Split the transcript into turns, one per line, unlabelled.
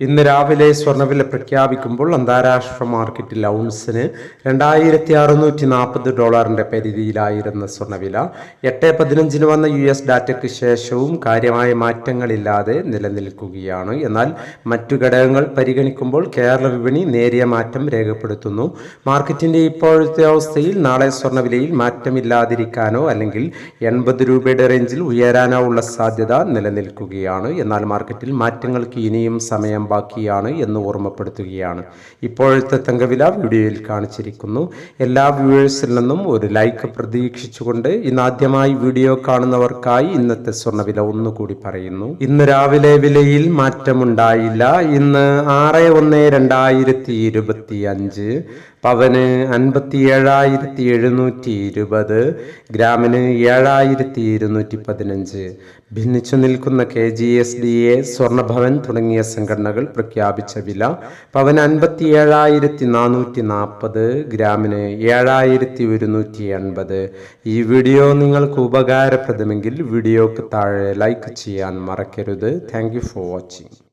ഇന്ന് രാവിലെ സ്വർണവില പ്രഖ്യാപിക്കുമ്പോൾ അന്താരാഷ്ട്ര മാർക്കറ്റിൽ ഔൺസിന് രണ്ടായിരത്തി അറുന്നൂറ്റി നാൽപ്പത് ഡോളറിന്റെ പരിധിയിലായിരുന്ന സ്വർണവില എട്ട് പതിനഞ്ചിന് വന്ന യു എസ് ഡാറ്റയ്ക്ക് ശേഷവും കാര്യമായ മാറ്റങ്ങളില്ലാതെ നിലനിൽക്കുകയാണ്. എന്നാൽ മറ്റു ഘടകങ്ങൾ പരിഗണിക്കുമ്പോൾ കേരള വിപണി നേരിയ മാറ്റം രേഖപ്പെടുത്തുന്നു. മാർക്കറ്റിന്റെ ഇപ്പോഴത്തെ അവസ്ഥയിൽ നാളെ സ്വർണവിലയിൽ മാറ്റമില്ലാതിരിക്കാനോ അല്ലെങ്കിൽ എൺപത് രൂപയുടെ റേഞ്ചിൽ ഉയരാനോ ഉള്ള സാധ്യത നിലനിൽക്കുകയാണ്. എന്നാൽ മാർക്കറ്റിൽ മാറ്റങ്ങൾക്ക് ഇനിയും സമയം ബാക്കിയാണ് എന്ന് ഓർമ്മപ്പെടുത്തുകയാണ്. ഇപ്പോഴത്തെ തങ്കവില വീഡിയോയിൽ കാണിച്ചിരിക്കുന്നു. എല്ലാ വ്യൂവേഴ്സിൽ നിന്നും ഒരു ലൈക്ക് പ്രതീക്ഷിച്ചുകൊണ്ട് ഇന്ന് ആദ്യമായി വീഡിയോ കാണുന്നവർക്കായി ഇന്നത്തെ സ്വർണവില ഒന്നുകൂടി പറയുന്നു. ഇന്ന് രാവിലെ വിലയിൽ മാറ്റമുണ്ടായില്ല. ഇന്ന് ആറ് ഒന്ന് രണ്ടായിരത്തി ഇരുപത്തി അഞ്ച് പവന് അൻപത്തി ഏഴായിരത്തി എഴുന്നൂറ്റി ഇരുപത് ഗ്രാമിന് ഏഴായിരത്തി ഇരുന്നൂറ്റി പതിനഞ്ച്. ഭിന്നിച്ചു നിൽക്കുന്ന K G S D A സ്വർണഭവൻ തുടങ്ങിയ സംഘടനകൾ പ്രഖ്യാപിച്ച വില പവൻ അൻപത്തി ഏഴായിരത്തി നാനൂറ്റി നാൽപ്പത് ഗ്രാമിന് ഏഴായിരത്തി ഒരുന്നൂറ്റി എൺപത് ഈ വീഡിയോ നിങ്ങൾക്ക് ഉപകാരപ്രദമെങ്കിൽ വീഡിയോക്ക് താഴെ ലൈക്ക് ചെയ്യാൻ മറക്കരുത്. Thank for watching